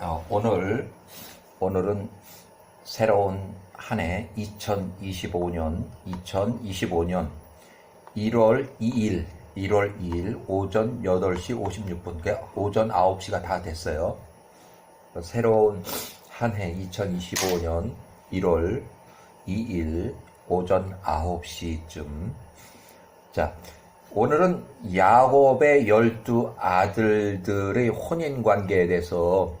어, 오늘 오늘은 새로운 한 해 2025년 2025년 1월 2일 1월 2일 오전 8시 56분 그러니까 오전 9시가 다 됐어요. 새로운 한 해 2025년 1월 2일 오전 9시쯤 자 오늘은 야곱의 열두 아들들의 혼인 관계에 대해서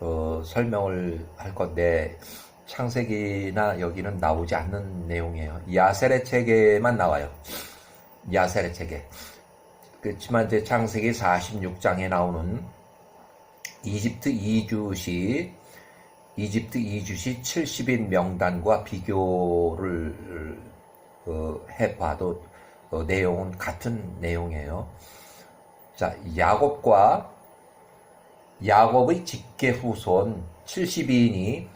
어, 설명을 할 건데 창세기나 여기는 나오지 않는 내용이에요. 야셀의 책에만 나와요. 야셀의 책에. 그렇지만 이제 창세기 46장에 나오는 이집트 이주시 이집트 이주시 70인 명단과 비교를 어, 해봐도 어, 내용은 같은 내용이에요. 자, 야곱과 야곱의 직계 후손 70인이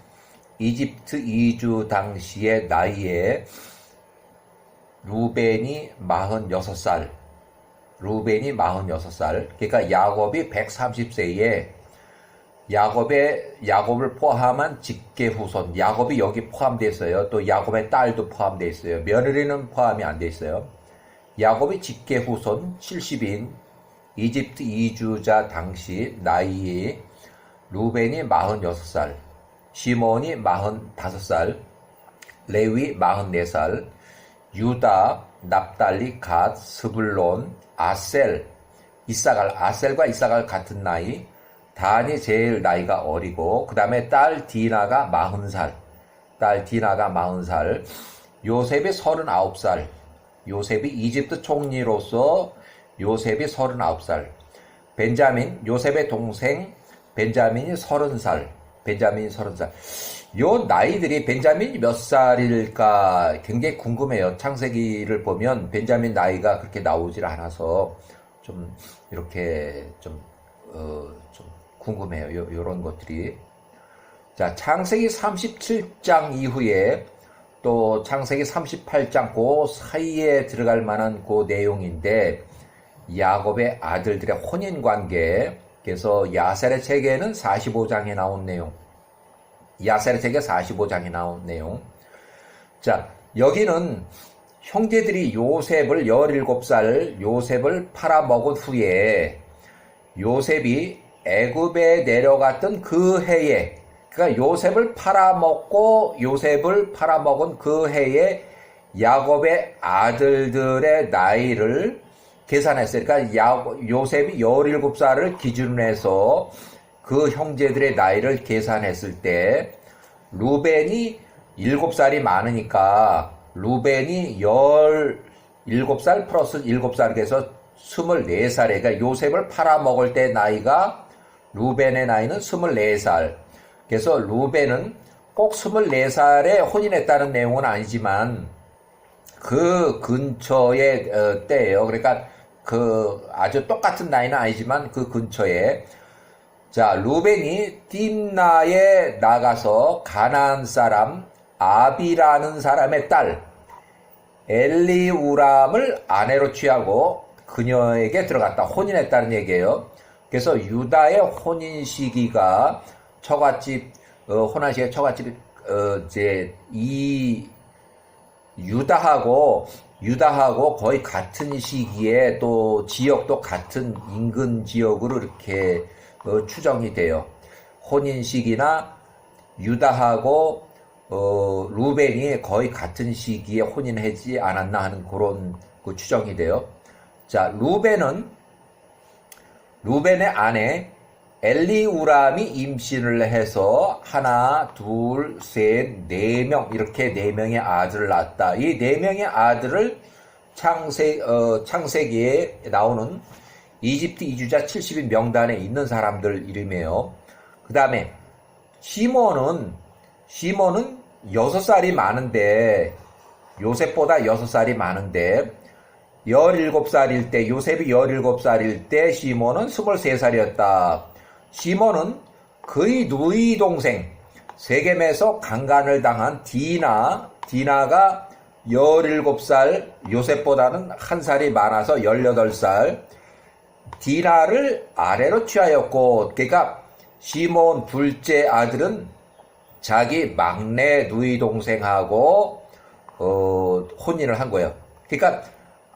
이집트 이주 당시의 나이에 루벤이 46살, 루벤이 46살, 그러니까 야곱이 130세에 야곱의 야곱을 포함한 직계 후손, 야곱이 여기 포함되어 있어요. 또 야곱의 딸도 포함되어 있어요. 며느리는 포함이 안 되어 있어요. 야곱의 직계 후손 70인 이집트 이주자 당시 나이 루벤이 46살, 시몬이 45살, 레위 44살, 유다, 납달리, 갓, 스불론, 아셀, 이사갈, 아셀과 이사갈 같은 나이, 단이 제일 나이가 어리고, 그 다음에 딸 디나가 40살, 딸 디나가 40살, 요셉이 39살, 요셉이 이집트 총리로서 요셉이 39살, 벤자민, 요셉의 동생 벤자민이 30살, 벤자민이 30살. 요 나이들이 벤자민이 몇 살일까 굉장히 궁금해요. 창세기를 보면 벤자민 나이가 그렇게 나오질 않아서 좀 이렇게 좀, 어, 좀 궁금해요. 요, 요런 것들이. 자, 창세기 37장 이후에 또 창세기 38장 그 사이에 들어갈 만한 그 내용인데 야곱의 아들들의 혼인 관계 그래서 야셀의 책에는 45장에 나온 내용. 야셀의 책에 45장에 나온 내용. 자 여기는 형제들이 요셉을 17살 요셉을 팔아먹은 후에 요셉이 애굽에 내려갔던 그 해에 그러니까 요셉을 팔아먹고 요셉을 팔아먹은 그 해에 야곱의 아들들의 나이를 계산했어요. 그러니까 야, 요셉이 17살을 기준으로 해서 그 형제들의 나이를 계산했을 때 루벤이 7살이 많으니까 루벤이 17살 플러스 7살 그래서 24살에 그러니까 요셉을 팔아먹을 때 나이가 루벤의 나이는 24살 그래서 루벤은 꼭 24살에 혼인했다는 내용은 아니지만 그 근처의 어, 때예요. 그러니까 그 아주 똑같은 나이는 아니지만 그 근처에 자 루벤이 딥나에 나가서 가나안 사람 아비라는 사람의 딸 엘리우람을 아내로 취하고 그녀에게 들어갔다 혼인했다는 얘기예요. 그래서 유다의 혼인 시기가 처갓집 어, 혼한 시기에 처갓집 어, 이제 이 유다하고 유다하고 거의 같은 시기에 또 지역도 같은 인근 지역으로 이렇게 어, 추정이 돼요. 혼인 시기나 유다하고 어, 루벤이 거의 같은 시기에 혼인하지 않았나 하는 그런 그 추정이 돼요. 자, 루벤은 루벤의 아내 엘리우람이 임신을 해서 하나, 둘, 셋, 네 명 이렇게 네 명의 아들을 낳았다. 이 네 명의 아들을 창세 어, 창세기에 나오는 이집트 이주자 70인 명단에 있는 사람들 이름이에요. 그 다음에 시몬은 시몬은 6살이 많은데 요셉보다 6살이 많은데 17살일 때 요셉이 17살일 때 시몬은 23살이었다. 시몬은 그의 누이 동생 세겜에서 강간을 당한 디나 디나가 17살 요셉보다는 한 살이 많아서 18살 디나를 아래로 취하였고 그러니까 시몬 둘째 아들은 자기 막내 누이 동생하고 어, 혼인을 한 거예요. 그러니까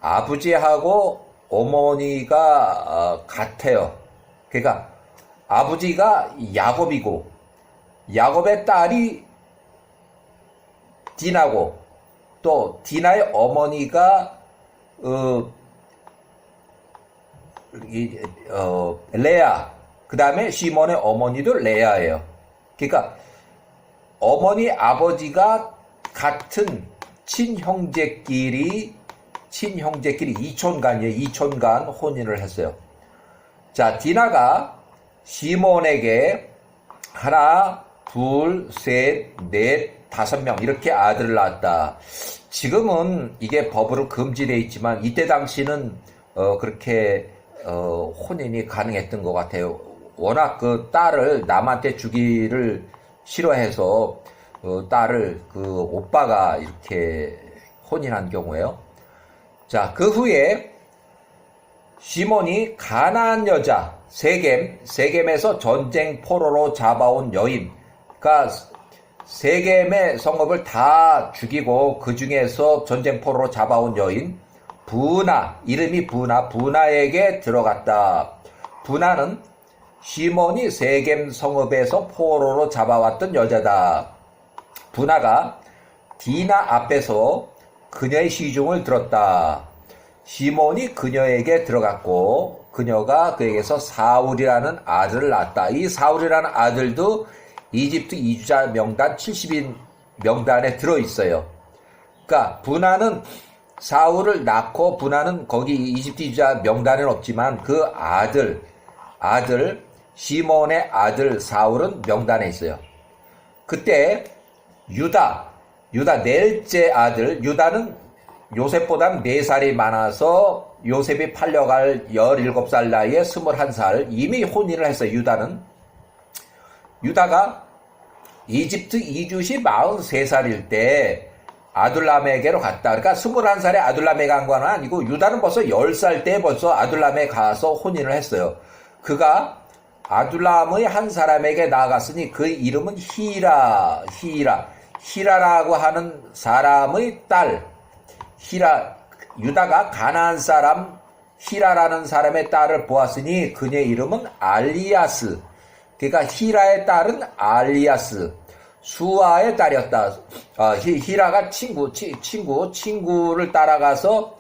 아버지하고 어머니가 어, 같아요. 그러니까 아버지가 야곱이고 야곱의 딸이 디나고 또 디나의 어머니가 어, 이, 어, 레아 그 다음에 시몬의 어머니도 레아예요. 그러니까 어머니 아버지가 같은 친형제끼리 친형제끼리 이촌간이에요. 이촌간 혼인을 했어요. 자 디나가 시몬에게 하나, 둘, 셋, 넷, 다섯 명 이렇게 아들을 낳았다. 지금은 이게 법으로 금지되어 있지만 이때 당시는 어, 그렇게 어, 혼인이 가능했던 것 같아요. 워낙 그 딸을 남한테 주기를 싫어해서 어, 딸을 그 오빠가 이렇게 혼인한 경우에요. 자, 그 후에 시몬이 가나안 여자 세겜 세겜에서 전쟁 포로로 잡아온 여인 그러니까 세겜의 성읍을 다 죽이고 그 중에서 전쟁 포로로 잡아온 여인 부나 이름이 부나 부나에게 들어갔다. 부나는 시몬이 세겜 성읍에서 포로로 잡아왔던 여자다. 부나가 디나 앞에서 그녀의 시중을 들었다. 시몬이 그녀에게 들어갔고 그녀가 그에게서 사울이라는 아들을 낳았다. 이 사울이라는 아들도 이집트 이주자 명단 70인 명단에 들어 있어요. 그러니까 분하는 사울을 낳고 분하는 거기 이집트 이주자 명단에는 없지만 그 아들 아들 시몬의 아들 사울은 명단에 있어요. 그때 유다 유다 넷째 아들 유다는 요셉보다 4살이 많아서 요셉이 팔려갈 17살 나이에 21살 이미 혼인을 했어요. 유다는. 유다가 이집트 이주시 43살일 때 아둘람에게로 갔다. 그러니까 21살에 아둘람에 간 건 아니고 유다는 벌써 10살 때 벌써 아둘람에 가서 혼인을 했어요. 그가 아둘람의 한 사람에게 나아갔으니 그 이름은 히라, 히라. 히라라고 하는 사람의 딸. 히라 유다가 가나안 사람 히라라는 사람의 딸을 보았으니 그녀의 이름은 알리아스. 그러니까 히라의 딸은 알리아스. 수아의 딸이었다. 어, 히, 라가 친구, 치, 친구, 친구를 따라가서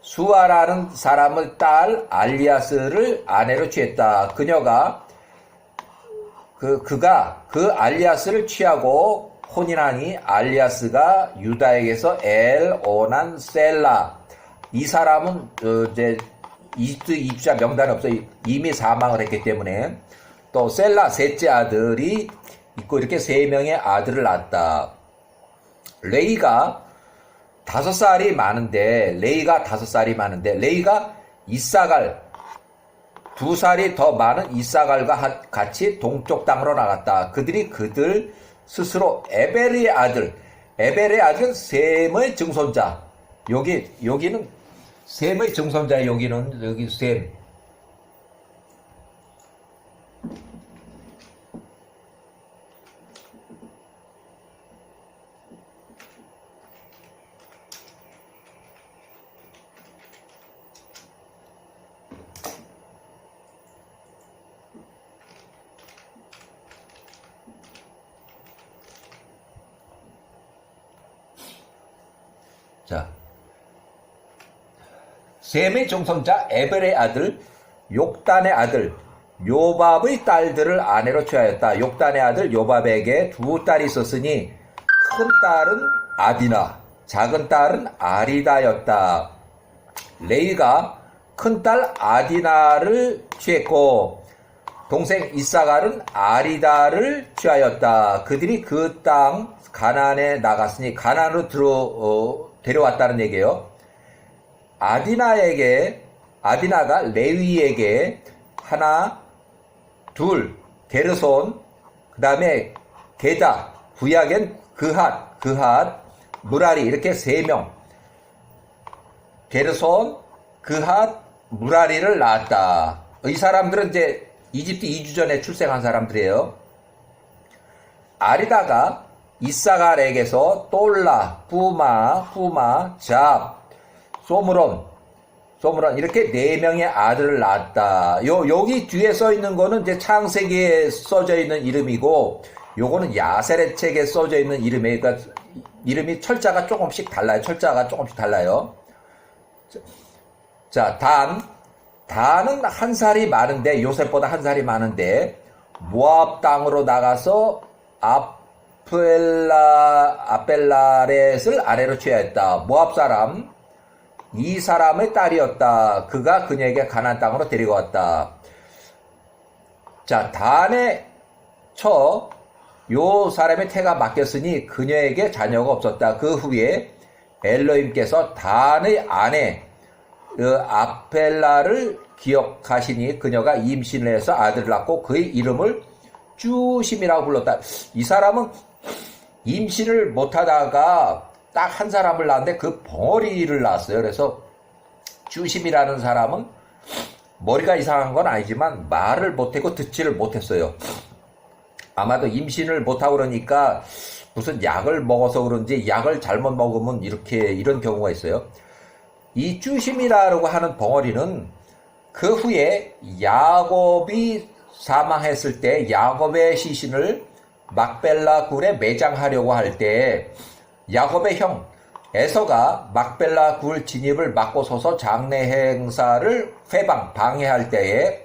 수아라는 사람의 딸 알리아스를 아내로 취했다. 그녀가 그 그가 그 알리아스를 취하고 혼인하니 알리아스가 유다에게서 엘 오난 셀라 이 사람은 어, 이제 이집트 입자 명단이 없어 이미 사망을 했기 때문에 또 셀라 셋째 아들이 있고 이렇게 세 명의 아들을 낳았다. 레이가 다섯 살이 많은데 레이가 다섯 살이 많은데 레이가 이사갈 두 살이 더 많은 이사갈과 같이 동쪽 땅으로 나갔다. 그들이 그들 스스로 에벨의 아들, 에벨의 아들은 셈의 증손자. 여기 여기는 셈의 증손자 여기는 여기 셈. 셈의 정성자 에벨의 아들, 욕단의 아들, 요밥의 딸들을 아내로 취하였다. 욕단의 아들 요밥에게 두 딸이 있었으니 큰 딸은 아디나, 작은 딸은 아리다였다. 레이가 큰 딸 아디나를 취했고 동생 이사갈은 아리다를 취하였다. 그들이 그 땅 가나안에 나갔으니 가나안으로 들어 어, 데려왔다는 얘기예요. 아디나에게 아디나가 레위에게 하나, 둘, 게르손, 그 다음에 게다, 구약엔 그핫, 그핫, 무라리 이렇게 세 명. 게르손, 그핫, 무라리를 낳았다. 이 사람들은 이제 이집트 2주 전에 출생한 사람들이에요. 아리다가 이사갈에게서 똘라, 부마, 후마, 잡, 소므론, 소므론 이렇게 네 명의 아들을 낳았다. 요 여기 뒤에 써 있는 거는 이제 창세기에 써져 있는 이름이고 요거는 야세렛 책에 써져 있는 이름이에요. 그러니까 이름이 철자가 조금씩 달라요. 철자가 조금씩 달라요. 자, 단. 단은 한 살이 많은데, 요셉보다 한 살이 많은데, 모압 땅으로 나가서 아펠라, 아펠라렛을 아래로 취하였다. 모압 사람, 이 사람의 딸이었다. 그가 그녀에게 가난 땅으로 데리고 왔다. 자, 단의 처, 요 사람의 태가 맡겼으니 그녀에게 자녀가 없었다. 그 후에 엘로임께서 단의 아내 그 아펠라를 기억하시니 그녀가 임신을 해서 아들을 낳고 그의 이름을 쭈심이라고 불렀다. 이 사람은 임신을 못하다가 딱 한 사람을 낳았는데 그 벙어리를 낳았어요. 그래서 쭈심이라는 사람은 머리가 이상한 건 아니지만 말을 못하고 듣지를 못했어요. 아마도 임신을 못하고 그러니까 무슨 약을 먹어서 그런지 약을 잘못 먹으면 이렇게 이런 경우가 있어요. 이 쭈심이라고 하는 벙어리는 그 후에 야곱이 사망했을 때 야곱의 시신을 막벨라 굴에 매장하려고 할 때 야곱의 형 에서가 막벨라 굴 진입을 막고 서서 장례 행사를 회방 방해할 때에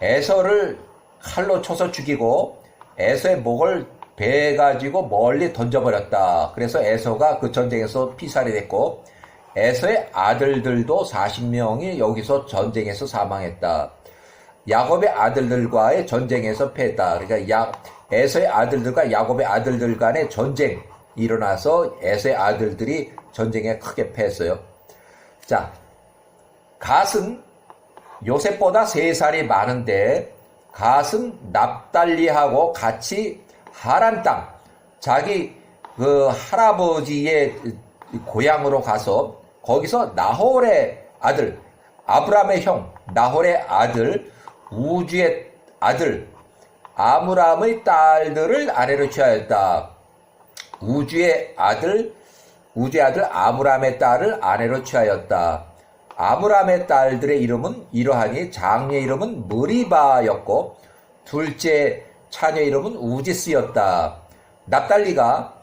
에서를 칼로 쳐서 죽이고 에서의 목을 베 가지고 멀리 던져버렸다. 그래서 에서가 그 전쟁에서 피살이 됐고 에서의 아들들도 40명이 여기서 전쟁에서 사망했다. 야곱의 아들들과의 전쟁에서 패했다. 그러니까 야, 에서의 아들들과 야곱의 아들들 간의 전쟁 일어나서 에서의 아들들이 전쟁에 크게 패했어요. 자, 갓은 요셉보다 3살이 많은데 갓은 납달리하고 같이 하란 땅, 자기 그 할아버지의 고향으로 가서 거기서 나홀의 아들, 아브람의 형, 나홀의 아들, 우주의 아들, 아므람의 딸들을 아내로 취하였다. 우주의 아들, 우주의 아들 아므람의 딸을 아내로 취하였다. 아므람의 딸들의 이름은 이러하니 장녀 이름은 무리바였고 둘째 차녀 이름은 우지스였다. 납달리가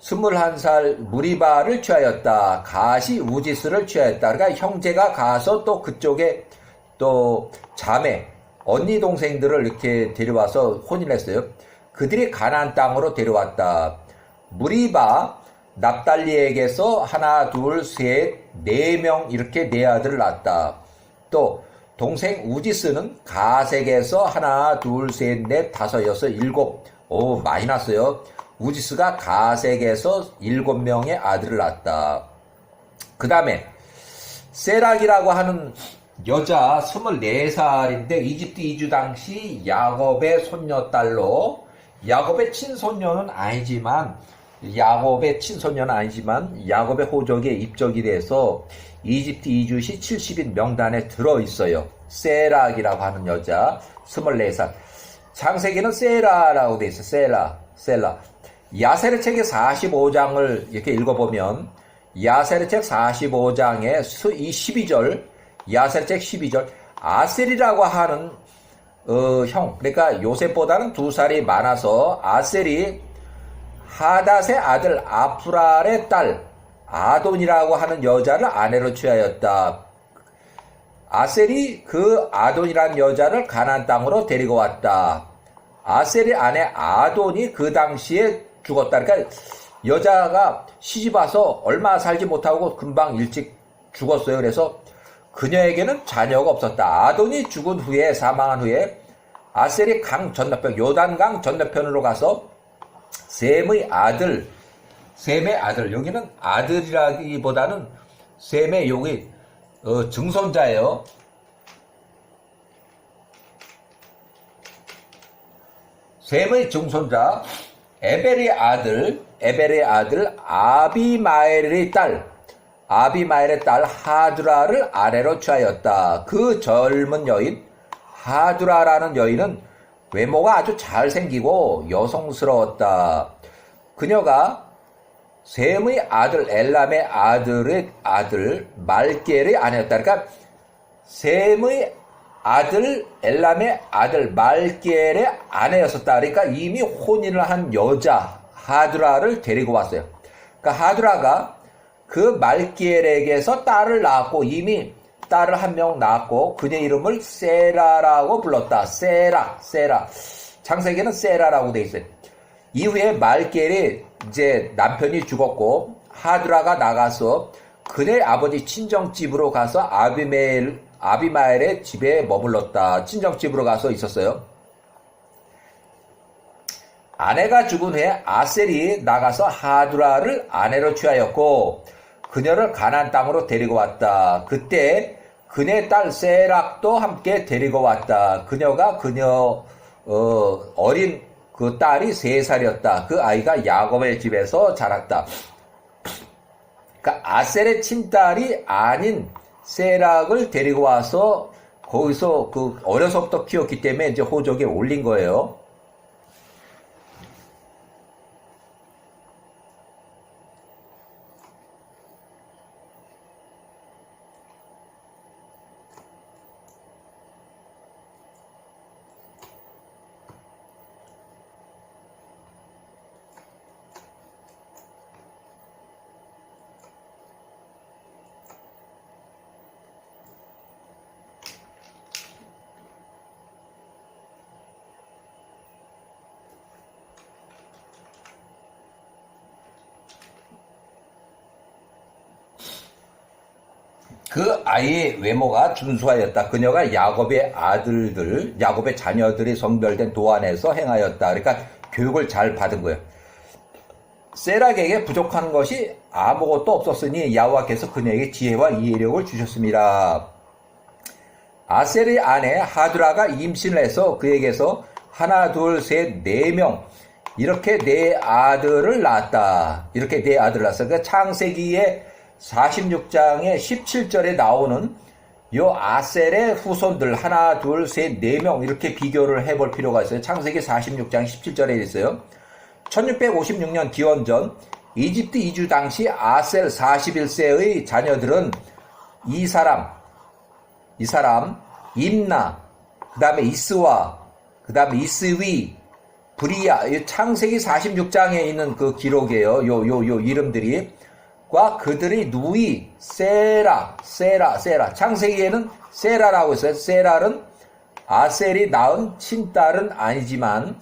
21살 무리바를 취하였다. 가시 우지스를 취하였다. 그러니까 형제가 가서 또 그쪽에 또 자매, 언니 동생들을 이렇게 데려와서 혼인했어요. 그들이 가나안 땅으로 데려왔다. 무리바 납달리에게서 하나, 둘, 셋, 네 명 이렇게 네 아들을 낳았다. 또 동생 우지스는 가색에서 하나, 둘, 셋, 넷, 다섯, 여섯, 일곱. 오 많이 낳았어요. 우지스가 가색에서 일곱 명의 아들을 낳았다. 그 다음에 세락이라고 하는 여자 24살인데 이집트 이주 당시 야곱의 손녀딸로 야곱의 친손녀는 아니지만 야곱의 친손녀는 아니지만 야곱의 호적에 입적이 돼서 이집트 이주 시 70인 명단에 들어 있어요. 세락이라고 하는 여자 24살. 창세기는 세라라고 돼 있어. 세라, 셀라. 야세르 책의 45장을 이렇게 읽어보면 야세르 책 45장의 이 12절, 야세르 책 12절, 아셀이라고 하는 어, 형, 그러니까 요셉보다는 두 살이 많아서 아셀이 하닷의 아들 아프랄의 딸 아돈이라고 하는 여자를 아내로 취하였다. 아셀이 그 아돈이라는 여자를 가난 땅으로 데리고 왔다. 아셀의 아내 아돈이 그 당시에 죽었다. 그러니까 여자가 시집 와서 얼마 살지 못하고 금방 일찍 죽었어요. 그래서 그녀에게는 자녀가 없었다. 아돈이 죽은 후에 사망한 후에 아셀이 강 건너편 요단강 건너편으로 가서 셈의 아들 셈의 아들 여기는 아들이라기보다는 셈의 여기 어, 증손자예요. 셈의 증손자 에벨의 아들 에벨의 아들 아비마엘의 딸 아비마엘의 딸 하드라를 아내로 취하였다. 그 젊은 여인 하두라라는 여인은 외모가 아주 잘생기고 여성스러웠다. 그녀가 셈의 아들 엘람의 아들의 아들 말겔의 아내였다. 그러니까 셈의 아들 엘람의 아들 말겔의 아내였었다. 그러니까 이미 혼인을 한 여자 하드라를 데리고 왔어요. 그러니까 하드라가 그 말기엘에게서 딸을 낳았고 이미 딸을 한 명 낳았고 그녀 이름을 세라라고 불렀다. 세라, 세라. 창세기는 세라라고 돼 있어요. 이후에 말기엘이 이제 남편이 죽었고 하드라가 나가서 그네 아버지 친정집으로 가서 아비메일 아비마엘의 집에 머물렀다. 친정집으로 가서 있었어요. 아내가 죽은 후에 아셀이 나가서 하두라를 아내로 취하였고 그녀를 가난 땅으로 데리고 왔다. 그때 그네 딸 세락도 함께 데리고 왔다. 그녀가 그녀 어, 어린 그 딸이 세 살이었다. 그 아이가 야곱의 집에서 자랐다. 그러니까 아셀의 친딸이 아닌 세락을 데리고 와서 거기서 그 어려서부터 키웠기 때문에 이제 호적에 올린 거예요. 그 아이의 외모가 준수하였다. 그녀가 야곱의 아들들, 야곱의 자녀들이 성별된 도안에서 행하였다. 그러니까 교육을 잘 받은 거예요. 세락에게 부족한 것이 아무것도 없었으니 야호와께서 그녀에게 지혜와 이해력을 주셨습니다. 아셀의 아내 하두라가 임신을 해서 그에게서 하나, 둘, 셋, 네 명 이렇게 네 아들을 낳았다. 이렇게 네 아들을 낳았어. 그 창세기에 46장의 17절에 나오는 요 아셀의 후손들 하나, 둘, 셋, 네 명 이렇게 비교를 해볼 필요가 있어요. 창세기 46장 17절에 있어요. 1656년 기원전 이집트 이주 당시 아셀 41세의 자녀들은 이 사람, 이 사람, 임나, 그 다음에 이스와, 그 다음에 이스위, 브리야, 창세기 46장에 있는 그 기록이에요. 요, 요, 요 이름들이. 과 그들의 누이, 세라, 세라, 세라. 창세기에는 세라라고 있어요. 세라는 아셀이 낳은 친딸은 아니지만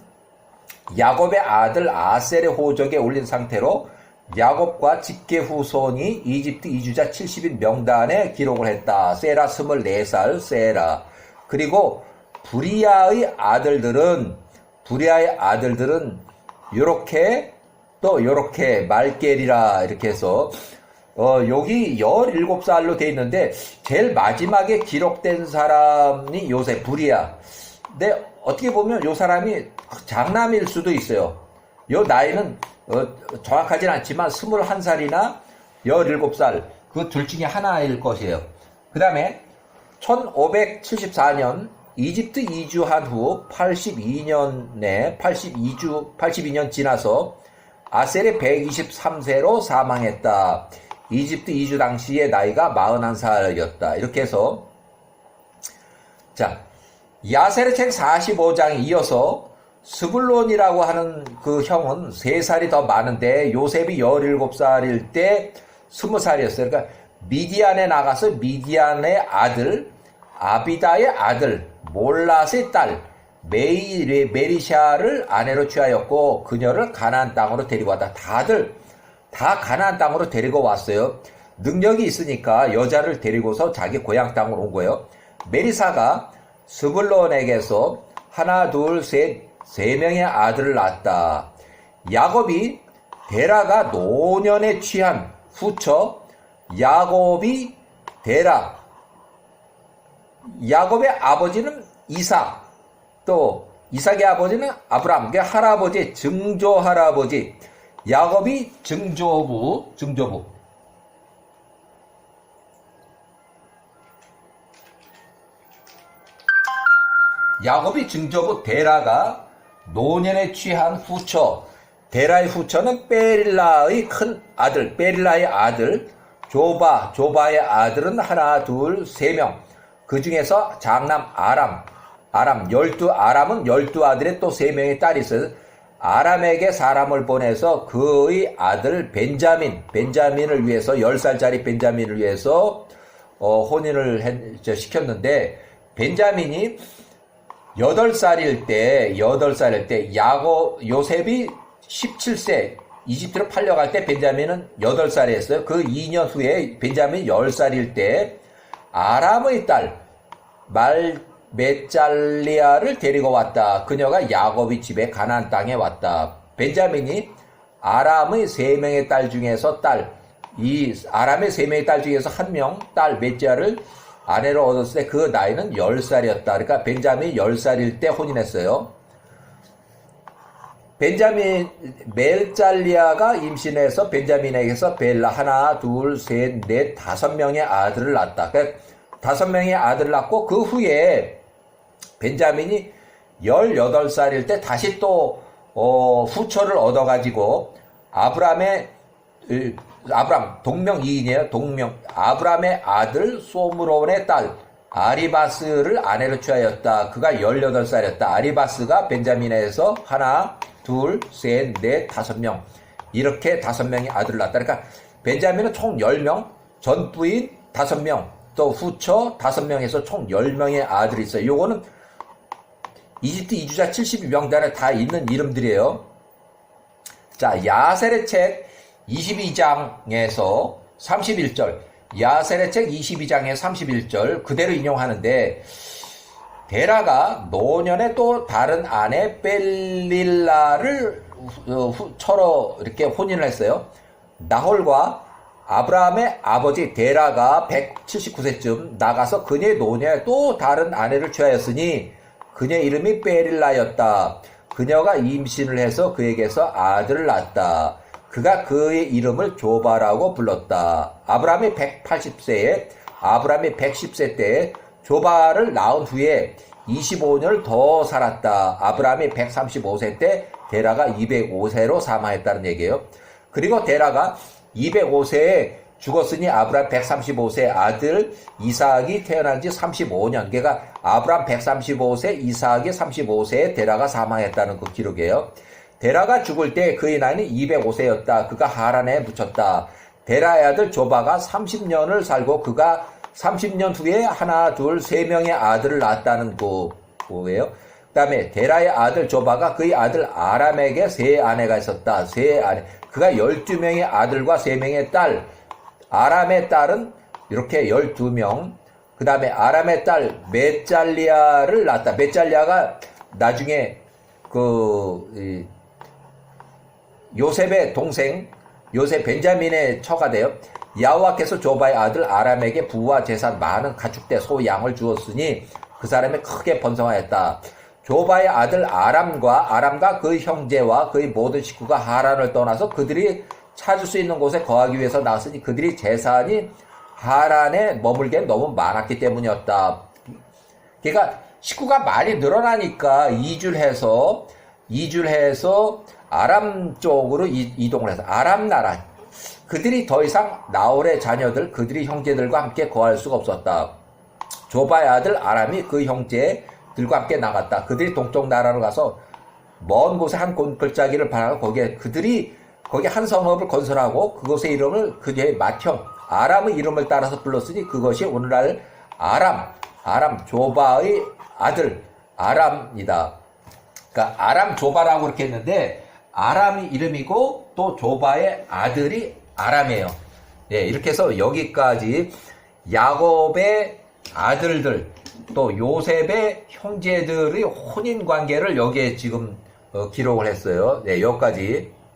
야곱의 아들 아셀의 호적에 올린 상태로 야곱과 직계 후손이 이집트 이주자 70인 명단에 기록을 했다. 세라 24살 세라. 그리고 부리아의 아들들은 부리아의 아들들은 이렇게 또 이렇게 말겔이라 이렇게 해서 어, 여기 17살로 돼 있는데 제일 마지막에 기록된 사람이 요새 부리아. 근데 어떻게 보면 요 사람이 장남일 수도 있어요. 요 나이는 어, 정확하진 않지만 21살이나 17살 그 둘 중에 하나일 것이에요. 그 다음에 1574년 이집트 이주한 후 82년에 82주 82년 지나서 아셀의 123세로 사망했다. 이집트 이주 당시의 나이가 41살이었다. 이렇게 해서 자 야셀의 책 45장에 이어서 스불론이라고 하는 그 형은 3살이 더 많은데 요셉이 17살일 때 20살이었어요. 그러니까 미디안에 나가서 미디안의 아들 아비다의 아들 몰라스의 딸 메이, 메리샤를 아내로 취하였고 그녀를 가나안 땅으로 데리고 왔다. 다들 다 가나안 땅으로 데리고 왔어요. 능력이 있으니까 여자를 데리고서 자기 고향 땅으로 온 거예요. 메리사가 스불론에게서 하나, 둘, 셋, 세 명의 아들을 낳았다. 야곱이 데라가 노년에 취한 후처 야곱이 데라 야곱의 아버지는 이삭 또 이삭의 아버지는 아브람, 그 할아버지, 증조 할아버지, 야곱이 증조부, 증조부. 야곱이 증조부 데라가 노년에 취한 후처 데라의 후처는 베릴라의 큰 아들 베릴라의 아들 조바 조바의 아들은 하나 둘 세 명 그 중에서 장남 아람 아람 열두 아람은 열두 아들의 또 세 명의 딸이 있어요. 아람에게 사람을 보내서 그의 아들 벤자민 벤자민을 위해서 열 살짜리 벤자민을 위해서 어, 혼인을 했- 저, 시켰는데 벤자민이 여덟 살일 때, 여덟 살일 때, 야고, 요셉이 17세, 이집트로 팔려갈 때 벤자민은 여덟 살이었어요. 그 2년 후에 벤자민이 10살일 때, 아람의 딸, 말, 메짤리아를 데리고 왔다. 그녀가 야곱의 집에 가나안 땅에 왔다. 벤자민이 아람의 세 명의 딸 중에서 딸, 이 아람의 세 명의 딸 중에서 한 명 딸 메짤을 아내로 얻었을 때 그 나이는 10살이었다. 그러니까 벤자민이 10살일 때 혼인했어요. 벤자민 멜짤리아가 임신해서 벤자민에게서 벨라 하나, 둘, 셋, 넷, 다섯 명의 아들을 낳았다. 그러니까 다섯 명의 아들을 낳고 그 후에 벤자민이 18살일 때 다시 또 어, 후처를 얻어가지고 아브람의 으, 아브람 동명이인이에요. 동명 아브람의 아들 소므론의 딸 아리바스를 아내로 취하였다. 그가 18살이었다. 아리바스가 벤자민에서 하나, 둘, 셋, 넷, 다섯 명 이렇게 다섯 명의 아들을 낳았다. 그러니까 벤자민은 총 10명, 전부인 다섯 명, 또 후처 다섯 명에서 총 10명의 아들이 있어요. 요거는 이집트 이주자 72명단에 다 있는 이름들이에요. 자, 야셀의 책 22장에서 31절, 야셀의 책 22장에 31절 그대로 인용하는데 데라가 노년에 또 다른 아내 벨릴라를 후- 후- 처로 이렇게 혼인을 했어요. 나홀과 아브라함의 아버지 데라가 179세쯤 나가서 그녀의 노년에 또 다른 아내를 취하였으니 그녀의 이름이 베릴라였다. 그녀가 임신을 해서 그에게서 아들을 낳았다. 그가 그의 이름을 조바라고 불렀다. 아브라함이 180세에 아브라함이 110세 때 조바를 낳은 후에 25년을 더 살았다. 아브라함이 135세 때 데라가 205세로 사망했다는 얘기예요. 그리고 데라가 205세에 죽었으니 아브라함 135세 아들 이삭이 태어난 지 35년. 걔가 아브라함 135세, 이삭이 35세에 데라가 사망했다는 그 기록이에요. 데라가 죽을 때 그의 나이는 205세였다. 그가 하란에 묻혔다. 데라의 아들 조바가 30년을 살고 그가 30년 후에 하나, 둘, 세 명의 아들을 낳았다는 그, 거예요. 그 다음에 데라의 아들 조바가 그의 아들 아람에게 세 아내가 있었다. 세 아내. 그가 12명의 아들과 3명의 딸. 아람의 딸은 이렇게 12명. 그 다음에 아람의 딸 메짤리아를 낳았다. 메짤리아가 나중에 그, 이, 요셉의 동생 요셉 벤자민의 처가 되어 야호와께서 조바의 아들 아람에게 부와 재산 많은 가축대 소 양을 주었으니 그 사람이 크게 번성하였다. 조바의 아들 아람과 아람과 그 형제와 그의 모든 식구가 하란을 떠나서 그들이 찾을 수 있는 곳에 거하기 위해서 나왔으니 그들이 재산이 하란에 머물게 너무 많았기 때문이었다. 그러니까 식구가 많이 늘어나니까 이주를 해서 이주를 해서 아람 쪽으로 이, 이동을 해서 아람 나라 그들이 더 이상 나홀의 자녀들 그들이 형제들과 함께 거할 수가 없었다. 조바의 아들 아람이 그 형제들과 함께 나갔다. 그들이 동쪽 나라로 가서 먼 곳에 한 곤- 글자기를 바라고 거기에 그들이 거기 한 성읍을 건설하고 그곳의 이름을 그의 맏형 아람의 이름을 따라서 불렀으니 그것이 오늘날 아람 아람 조바의 아들 아람이다. 그러니까 아람 조바라고 이렇게 했는데 아람이 이름이고 또 조바의 아들이 아람이에요. 예, 이렇게 해서 여기까지 야곱의 아들들 또 요셉의 형제들의 혼인 관계를 여기에 지금 어, 기록을 했어요. 네, 여기까지